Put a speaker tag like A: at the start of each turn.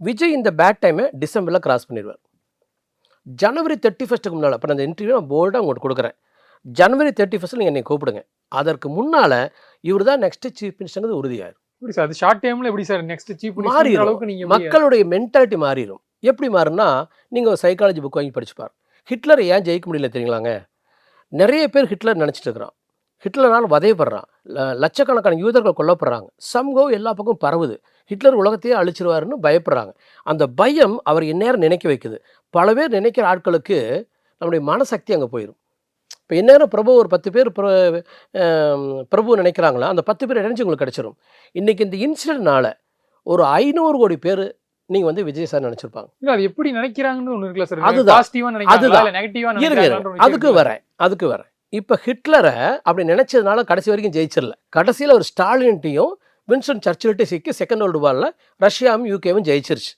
A: விஜய் இந்த பேட் டைமை டிசம்பரில் கிராஸ் பண்ணிடுவார். ஜனவரி தேர்ட்டி ஃபஸ்ட்டுக்கு முன்னால் இப்போ நான் இந்த இன்டர்வியூ நான் போல்டாக உங்களுக்கு கொடுக்குறேன். ஜனவரி தேர்ட்டி ஃபஸ்ட்டில் நீங்கள் என்னை கூப்பிடுங்க. அதற்கு முன்னால் இவர் தான் நெக்ஸ்ட் சீஃப் மினிஸ்டர்னு உறுதியாயிரும்.
B: எப்படி சார்? அது ஷார்ட் டைம்ல எப்படி சார்? நெக்ஸ்ட் சீப்
A: மாறிடும்.
B: அளவுக்கு
A: மக்களுடைய மென்டாலிட்டி மாறிடும் எப்படி மாறும்னா நீங்கள் ஒரு சைக்காலஜி புக் வாங்கி படிச்சுப்பார் ஹிட்லரை ஏன் ஜெயிக்க முடியல தெரியுங்களாங்க? நிறைய பேர் ஹிட்லர் நினச்சிட்டு இருக்கிறான். ஹிட்லரால் வதையப்படுறான். லட்சக்கணக்கான யூதர்கள் கொல்லப்படுறாங்க. சம்கோ எல்லா பக்கம் பரவுது. ஹிட்லர் உலகத்தையே அழிச்சிருவாருன்னு பயப்படுறாங்க. அந்த பயம் அவர் இந்நேரம் நினைக்க வைக்குது. பல பேர் நினைக்கிற ஆட்களுக்கு நம்முடைய மனசக்தி அங்கே போயிடும் இப்போ இந்நேரம் பிரபு ஒரு பத்து பேர் பிரபு நினைக்கிறாங்களா? அந்த பத்து பேர் இணைஞ்சு உங்களுக்கு கிடச்சிரும். இன்றைக்கி இந்த இன்சிடென்ட்னால ஒரு ஐநூறு கோடி பேர் நீங்கள் வந்து விஜய் சார் நினச்சிருப்பாங்க.
B: இல்ல அது எப்படி நினைக்கிறாங்கன்னு ஒண்ணு இருக்குல்ல சார்.
A: அதுதான். அதுதான். அதுக்கு வரேன். அதுக்கு வரேன். இப்போ ஹிட்லரை அப்படி நினச்சதுனால கடைசி வரைக்கும் ஜெயிச்சிடல. கடைசியில் ஒரு ஸ்டாலின்ட்டையும் வின்ஸ்டன் சர்ச்சில்ட்டையும் சிக்கி செகண்ட் வேர்ல்டு வாரில் ரஷ்யாவும் யூகேவும் ஜெயிச்சிருச்சு.